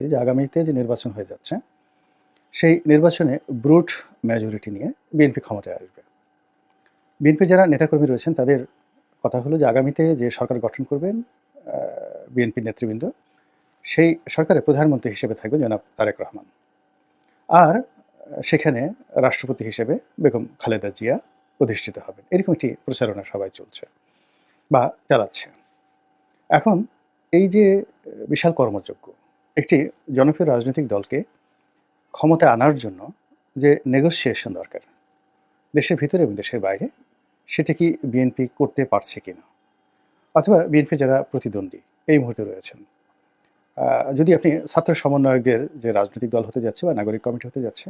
যে আগামীতে যে নির্বাচন হয়ে যাচ্ছে, সেই নির্বাচনে ব্রুট মেজরিটি নিয়ে বিএনপি ক্ষমতায় আসবে। বিএনপির যারা নেতাকর্মী রয়েছেন, তাদের কথা হলো যে আগামীতে যে সরকার গঠন করবেন বিএনপির নেতৃবৃন্দ, সেই সরকারের প্রধানমন্ত্রী হিসেবে থাকবে জনাব তারেক রহমান। আর সেখানে রাষ্ট্রপতি হিসেবে বেগম খালেদা জিয়া অধিষ্ঠিত হবেন। এরকম একটি প্রচারণা সবাই চলছে বা চালাচ্ছে। এখন এই যে বিশাল কর্মযোগ্য একটি জনপ্রিয় রাজনৈতিক দলকে ক্ষমতায় আনার জন্য যে নেগোসিয়েশন দরকার, দেশের ভিতরে এবং দেশের বাইরে, সেটা কি বিএনপি করতে পারছে কিনা? অথবা বিএনপি যারা প্রতিদ্বন্দ্বী, এই মুহূর্তে রয়েছেন। যদি আপনি ছাত্র সমন্বয়কদের যে রাজনৈতিক দল হতে যাচ্ছে বা নাগরিক কমিটি হতে যাচ্ছে,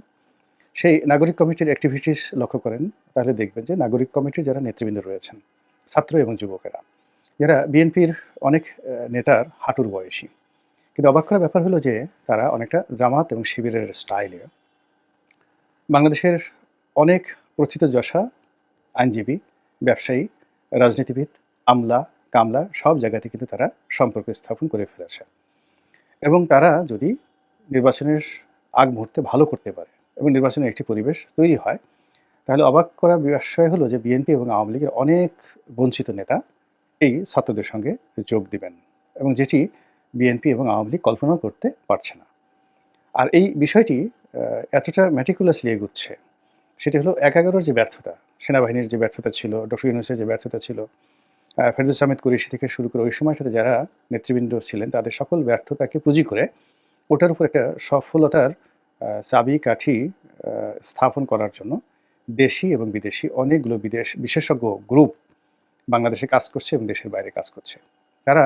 সেই নাগরিক কমিটির অ্যাক্টিভিটিস লক্ষ্য করেন, তাহলে দেখবেন যে নাগরিক কমিটির যারা নেতৃবৃন্দ রয়েছেন, ছাত্র এবং যুবকেরা, যারা বিএনপির অনেক নেতার হাঁটুর বয়সী কিন্তু অবাক করার ব্যাপার হলো যে তারা অনেকটা জামাত এবং শিবিরের স্টাইলে বাংলাদেশের অনেক প্রথিত যশা, আইনজীবী, ব্যবসায়ী, রাজনীতিবিদ, আমলা, কামলা সব জায়গাতে কিন্তু তারা সম্পর্ক স্থাপন করে ফেলেছে। এবং তারা যদি নির্বাচনের আগ মুহূর্তে ভালো করতে পারে এবং নির্বাচনের একটি পরিবেশ তৈরি হয়, তাহলে অবাক করা বিষয় হলো যে বিএনপি এবং আওয়ামী লীগের অনেক বঞ্চিত নেতা এই ছাত্রদের সঙ্গে যোগ দিবেন এবং যেটি বিএনপি এবং আওয়ামী লীগ কল্পনাও করতে পারছে না। আর এই বিষয়টি এতটা ম্যাটিকুলাসলি এগুচ্ছে, সেটি হলো এক এগারোর যে ব্যর্থতা, সেনাবাহিনীর যে ব্যর্থতা ছিল, ডক্টর ইউনুসের যে ব্যর্থতা ছিল ফেরদুস আহমেদ কুরেশি থেকে শুরু করে ওই সময়টাতে যারা নেতৃবৃন্দ ছিলেন, তাদের সকল ব্যর্থতাকে পুঁজি করে ওটার উপর একটা সফলতার চাবি, কাঠি স্থাপন করার জন্য দেশি এবং বিদেশি অনেকগুলো বিদেশ বিশেষজ্ঞ গ্রুপ বাংলাদেশে কাজ করছে এবং দেশের বাইরে কাজ করছে। তারা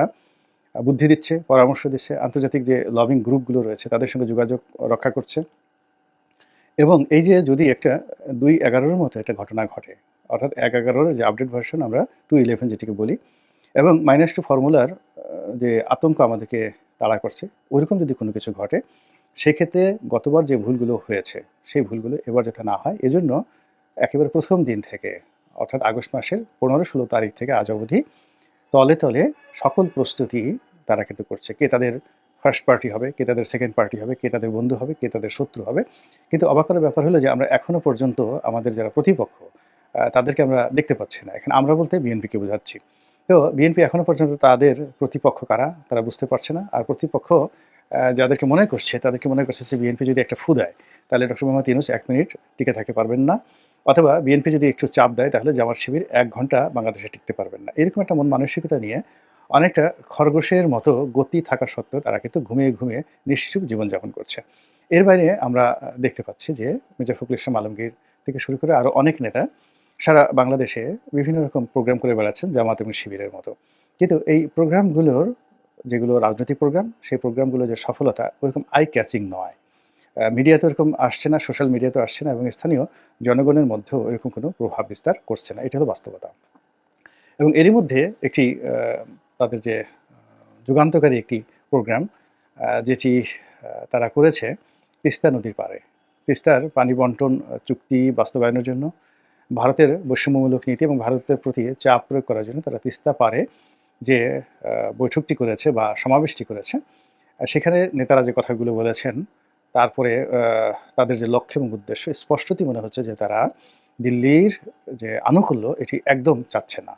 বুদ্ধি দিচ্ছে, পরামর্শ দিচ্ছে, আন্তর্জাতিক যে লবিং গ্রুপগুলো রয়েছে তাদের সঙ্গে যোগাযোগ রক্ষা করছে। এবং এই যে যদি একটা দুই এগারোর মতো একটা ঘটনা ঘটে, অর্থাৎ এক এগারোর যে আপডেট ভার্সন আমরা টু ইলেভেন যেটিকে বলি, এবং মাইনাস টু ফর্মুলার যে আতঙ্ক আমাদেরকে তাড়া করছে, ওইরকম যদি কোনো কিছু ঘটে, সেক্ষেত্রে গতবার যে ভুলগুলো হয়েছে, সেই ভুলগুলো এবার যাতে না হয়, এজন্য একেবারে প্রথম দিন থেকে, অর্থাৎ আগস্ট মাসের পনেরো ষোলো তারিখ থেকে আজ অবধি তলে তলে সকল প্রস্তুতি তারা কিন্তু করছে। কে তাদের ফার্স্ট পার্টি হবে, কে তাদের সেকেন্ড পার্টি হবে, কে তাদের বন্ধু হবে, কে তাদের শত্রু হবে। কিন্তু অবাক করার ব্যাপার হলো যে আমরা এখনও পর্যন্ত আমাদের যারা প্রতিপক্ষ তাদেরকে আমরা দেখতে পাচ্ছি না। এখানে আমরা বলতে বিএনপিকে বোঝাচ্ছি। তো বিএনপি এখনও পর্যন্ত তাদের প্রতিপক্ষ কারা, তারা বুঝতে পারছে না। আর প্রতিপক্ষ যাদেরকে মনে করছে, তাদেরকে মনে করছে যে বিএনপি যদি একটা ফু দেয়, তাহলে ডক্টর মোহাম্মদ ইউনুস এক মিনিট টিকে থাকতে পারবেন না। অথবা বিএনপি যদি একটু চাপ দেয়, তাহলে জামাত শিবির এক ঘণ্টা বাংলাদেশে টিকতে পারবেন না। এরকম একটা মন মানসিকতা নিয়ে অনেকটা খরগোশের মতো গতি থাকা সত্ত্বেও তারা কিন্তু ঘুমিয়ে ঘুমিয়ে নিশ্চুপ জীবনযাপন করছে। এর বাইরে আমরা দেখতে পাচ্ছি যে মির্জা ফখরুল ইসলাম আলমগীর থেকে শুরু করে আরও অনেক নেতা সারা বাংলাদেশে বিভিন্ন রকম প্রোগ্রাম করে বেড়াচ্ছেন জামাত এবং শিবিরের মতো। কিন্তু এই প্রোগ্রামগুলোর যেগুলো রাজনৈতিক প্রোগ্রাম সেই প্রোগ্রামগুলো যে সফলতা ওরকম আই ক্যাচিং নয়। মিডিয়া তো এরকম আসছে না সোশ্যাল মিডিয়া তো আসছে না এবং স্থানীয় জনগণের মধ্যেও এরকম কোনো প্রভাব বিস্তার করছে না। এটা হলো বাস্তবতা। এবং এরই মধ্যে একটি তাদের যে যুগান্তকারী একটি প্রোগ্রাম যেটি তারা করেছে তিস্তা নদীর পাড়ে। তিস্তার পানি বন্টন চুক্তি বাস্তবায়নের জন্য, ভারতের বৈষম্যমূলক নীতি এবং ভারতের প্রতি চাপ প্রয়োগ করার জন্য তারা তিস্তা পারে যে বৈঠকটি করেছে বা সমাবেশটি করেছে, সেখানে নেতারা যে কথাগুলো বলেছেন তারপরে তাদের যে লক্ষ্য এবং উদ্দেশ্য, স্পষ্টতই মনে হচ্ছে যে তারা দিল্লির যে আনুকূল্য, এটি একদম চাচ্ছে না।